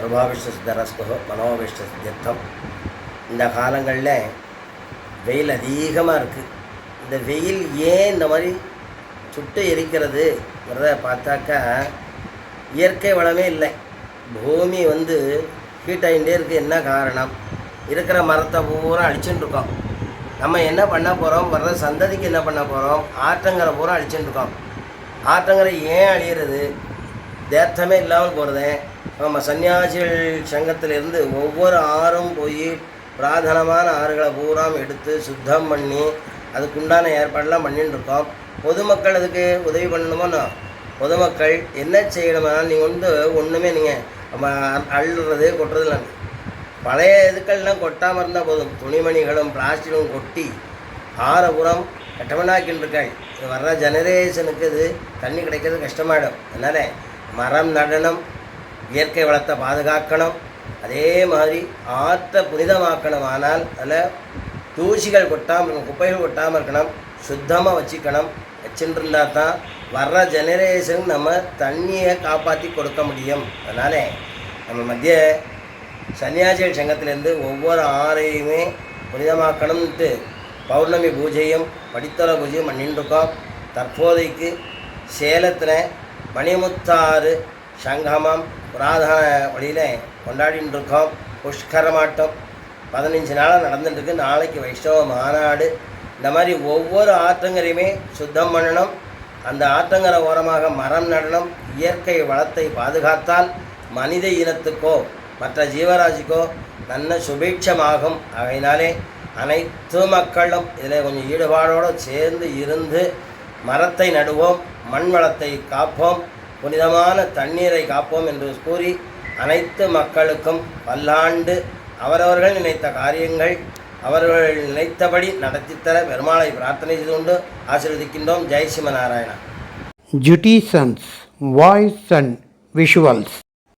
சர்வாபிஷ்ட சித்தரஸ்து மனோபிஷ்ட சித்தியர்த்தம் இந்த காலங்களில் வெயில் அதிகமாக இருக்குது இந்த வெயில் ஏன் இந்த மாதிரி சுட்டு எரிக்கிறதுங்கிறத பார்த்தாக்கா இயற்கை வளமே இல்லை. பூமி வந்து ஹீட் ஆகிட்டே இருக்குது என்ன காரணம்? இருக்கிற மரத்தை பூரா அழிச்சுட்டு இருக்கோம். நம்ம என்ன பண்ண போகிறோம் வர்ற சந்ததிக்கு என்ன பண்ண போகிறோம் ஆற்றங்கரை பூரா அழிச்சுட்டு இருக்கோம். ஆற்றங்கரை ஏன் அழியிறது? தேர்த்தமே இல்லாமல் போகிறதே நம்ம சன்னியாசிகள் சங்கத்திலிருந்து ஒவ்வொரு ஆறும் போய் பிராதனமான ஆறுகளை பூராம் எடுத்து சுத்தம் பண்ணி அதுக்குண்டான ஏற்பாடெல்லாம் பண்ணிட்டு இருக்கோம் பொதுமக்கள் அதுக்கு உதவி பண்ணணுமோண்ணா பொதுமக்கள் என்ன செய்யணும்னா நீங்கள் வந்து ஒன்றுமே நீங்கள் நம்ம அள்ளுறது கொட்டுறதுல பழைய இதுக்கள்லாம் கொட்டாமல் இருந்தால் போதும். துணிமணிகளும் பிளாஸ்டிக்கும் கொட்டி ஆறபுறம் கட்டமனாக்கின்றிருக்காள். இது வர்ற ஜெனரேஷனுக்கு இது தண்ணி கிடைக்கிறது கஷ்டமாயிடும். அதனால் மரம் நடனம் இயற்கை வளத்தை பாதுகாக்கணும். அதே மாதிரி ஆற்றை புனிதமாக்கணும். ஆனால் அதில் தூசிகள் கொட்டாமல் குப்பைகள் கொட்டாமல் இருக்கணும். சுத்தமாக வச்சுக்கணும். வச்சுருந்தா தான் வர்ற ஜெனரேஷனுக்கு நம்ம தண்ணியை காப்பாற்றி கொடுக்க முடியும். அதனால் நம்ம மத்திய சன்னியாசிகள் சங்கத்திலேருந்து ஒவ்வொரு ஆறையுமே புனிதமாக்கணும்ட்டு பௌர்ணமி பூஜையும் படித்தள பூஜையும் பண்ணிட்டுருக்கோம் தற்போதைக்கு சேலத்தில் மணிமுத்தாறு சங்கமம் புராதன வழியில் கொண்டாடிட்டு இருக்கோம் புஷ்கரமாட்டம். பதினஞ்சு நாளாக நடந்துட்டுருக்கு நாளைக்கு வைஷ்ணவ மாநாடு. இந்த மாதிரி ஒவ்வொரு ஆற்றங்கரையுமே சுத்தம் பண்ணணும். அந்த ஆற்றங்கரை ஓரமாக மரம் நடனம் இயற்கை வளத்தை பாதுகாத்தால் மனித இனத்துக்கோ மற்ற ஜீவராசிக்கோ நல்ல சுபீட்சமாகும். அவையினாலே அனைத்து மக்களும் இதில் கொஞ்சம் ஈடுபாடோடு சேர்ந்து இருந்து மரத்தை நடுவோம் மண் வளத்தை காப்போம் புனிதமான தண்ணீரை காப்போம் என்று கூறி அனைத்து மக்களுக்கும் பல்லாண்டு அவரவர்கள் நினைத்த காரியங்கள் அவர்கள் நினைத்தபடி நடத்தித்தர பெருமாளை பிரார்த்தனை செய்து கொண்டு ஆசீர்வதிக்கின்றோம். ஜெய் சிவநாராயணா. ஜுட்டிசன்ஸ் வாய்ஸ் அண்ட் விஷுவல்ஸ்